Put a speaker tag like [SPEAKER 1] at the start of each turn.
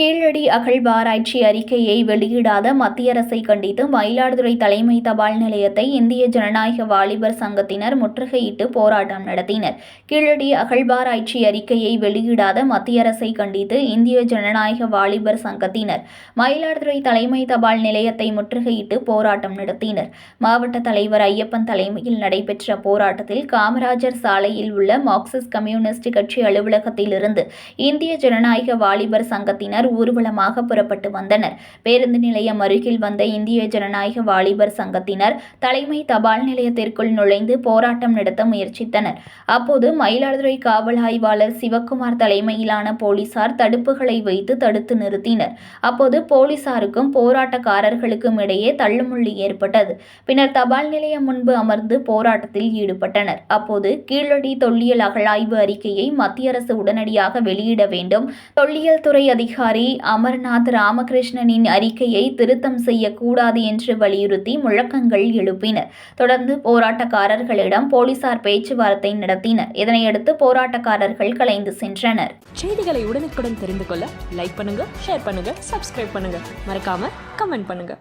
[SPEAKER 1] கீழடி அகழ்வாராய்ச்சி அறிக்கையை வெளியிடாத மத்திய அரசை கண்டித்து மயிலாடுதுறை தலைமை தபால் நிலையத்தை இந்திய ஜனநாயக வாலிபர் சங்கத்தினர் முற்றுகையிட்டு போராட்டம் நடத்தினர். கீழடி அகழ்வாராய்ச்சி அறிக்கையை வெளியிடாத மத்திய அரசை கண்டித்து இந்திய ஜனநாயக வாலிபர் சங்கத்தினர் மயிலாடுதுறை தலைமை தபால் நிலையத்தை முற்றுகையிட்டு போராட்டம் நடத்தினர். மாவட்ட தலைவர் ஐயப்பன் தலைமையில் நடைபெற்ற போராட்டத்தில் காமராஜர் சாலையில் உள்ள மார்க்சிஸ்ட் கம்யூனிஸ்ட் கட்சி அலுவலகத்திலிருந்து இந்திய ஜனநாயக வாலிபர் சங்கத்தினர் ஊர்வலமாக புறப்பட்டு வந்தனர். பேருந்து நிலையம் அருகில் வந்த இந்திய ஜனநாயக வாலிபர் சங்கத்தினர் தலைமை தபால் நிலையத்திற்குள் நுழைந்து போராட்டம் நடத்த முயற்சித்தனர். அப்போது மயிலாடுதுறை காவல் ஆய்வாளர் சிவக்குமார் தலைமையிலான போலீசார் தடுப்புகளை வைத்து தடுத்து நிறுத்தினர். அப்போது போலீசாருக்கும் போராட்டக்காரர்களுக்கும் இடையே தள்ளுமுள்ளி ஏற்பட்டது. பின்னர் தபால் நிலையம் முன்பு அமர்ந்து போராட்டத்தில் ஈடுபட்டனர். அப்போது கீழடி தொல்லியல் அகழாய்வு அறிக்கையை மத்திய அரசு உடனடியாக வெளியிட வேண்டும். தொல்லியல் துறை அதிகாரி அதிகாரி அமர்நாத் ராமகிருஷ்ணனின் அறிக்கையை திருத்தம் செய்யக்கூடாது என்று வலியுறுத்தி முழக்கங்கள் எழுப்பினர். தொடர்ந்து போராட்டக்காரர்களிடம் போலீசார் பேச்சுவார்த்தை நடத்தினர். இதனையடுத்து போராட்டக்காரர்கள் கலைந்து சென்றனர்.
[SPEAKER 2] செய்திகளை உடனுக்குடன் தெரிந்து கொள்ள லைக் பண்ணுங்க ஷேர் பண்ணுங்க சப்ஸ்கிரைப் பண்ணுங்க. மறக்காம கமெண்ட் பண்ணுங்க.